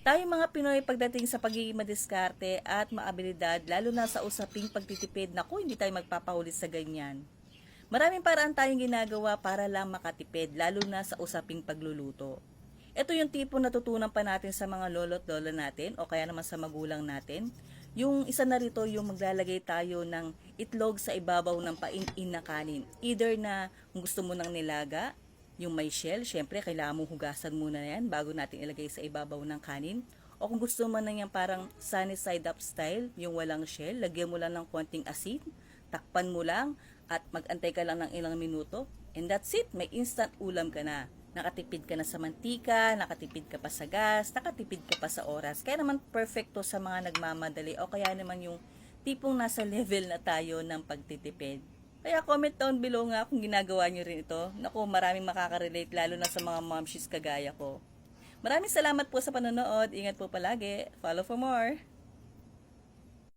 Tayo mga Pinoy pagdating sa pagiging madiskarte at maabilidad, lalo na sa usaping pagtitipid, naku, hindi tayo magpapahuli sa ganyan. Maraming paraan tayong ginagawa para lang makatipid, lalo na sa usaping pagluluto. Ito yung tipo natutunan pa natin sa mga lolo't lola natin o kaya naman sa magulang natin. Yung isa na rito yung maglalagay tayo ng itlog sa ibabaw ng pain-in na kanin. Either na gusto mo ng nilaga, yung may shell, syempre kailangan mong hugasan muna yan bago natin ilagay sa ibabaw ng kanin. O kung gusto mo na yan parang sunny side up style, yung walang shell, lagyan mo lang ng konting asin, takpan mo lang, at magantay ka lang ng ilang minuto. And that's it, may instant ulam ka na. Nakatipid ka na sa mantika, nakatipid ka pa sa gas, nakatipid ka pa sa oras. Kaya naman perfecto sa mga nagmamadali o kaya naman yung tipong nasa level na tayo ng pagtitipid. Kaya comment down below nga kung ginagawa nyo rin ito. Naku, maraming makaka-relate lalo na sa mga momshies kagaya ko. Maraming salamat po sa panonood. Ingat po palagi. Follow for more.